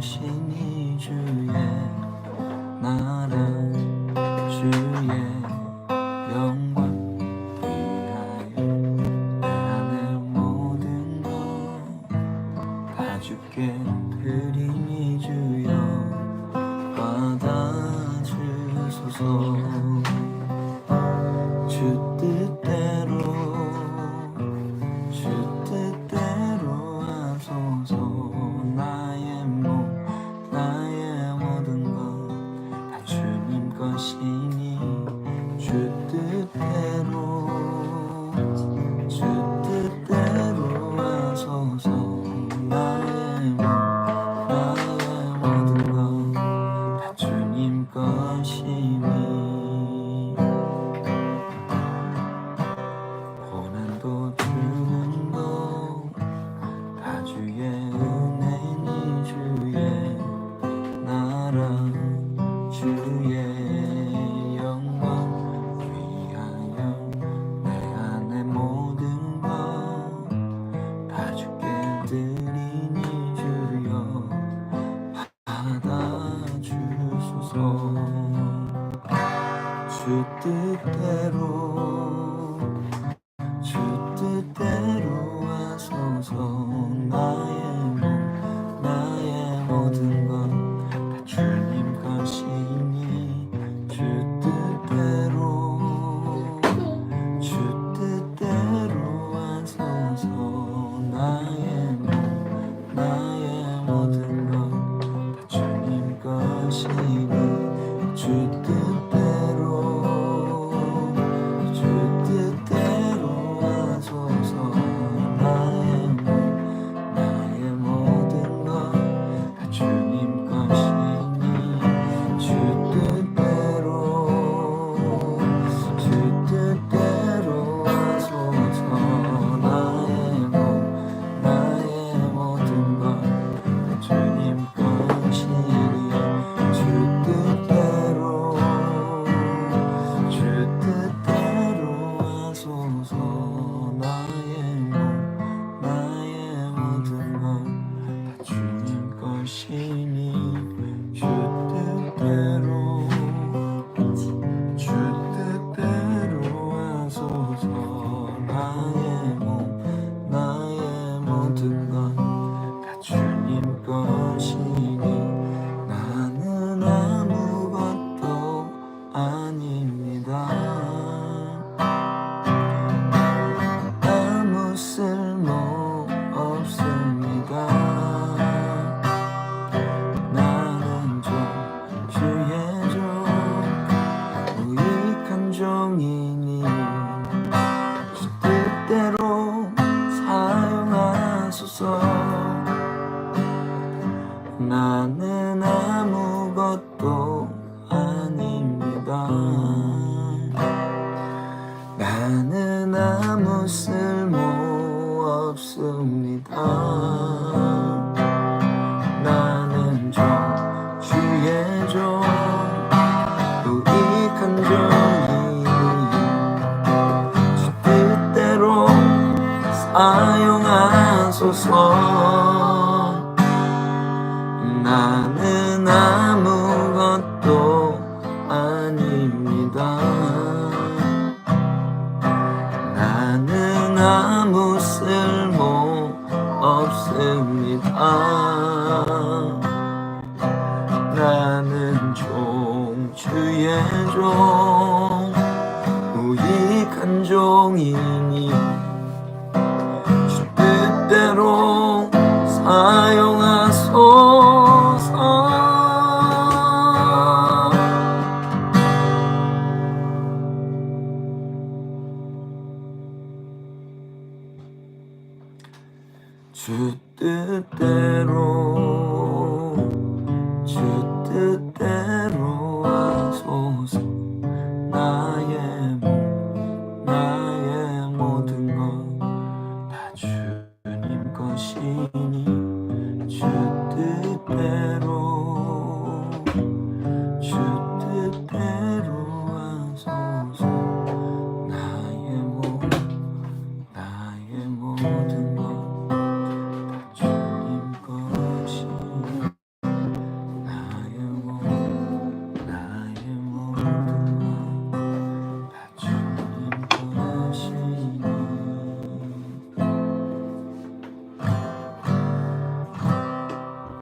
신이 주의 나라 주의 영광 위하여 내 안의 모든 것다 주께 드리니 주여 받아주소서. 주의 영광 위하여 내 안의 모든 것다 주께 드리니 주여 받아주소서. 주 뜻대로 나는 아무것도 아닙니다. 나는 아무 쓸모 없습니다. 나는 아무것도 아닙니다. 나는 아무 쓸모 없습니다. 나는 종주의 종, 우익한 종이니 뜻대로 주 뜻대로.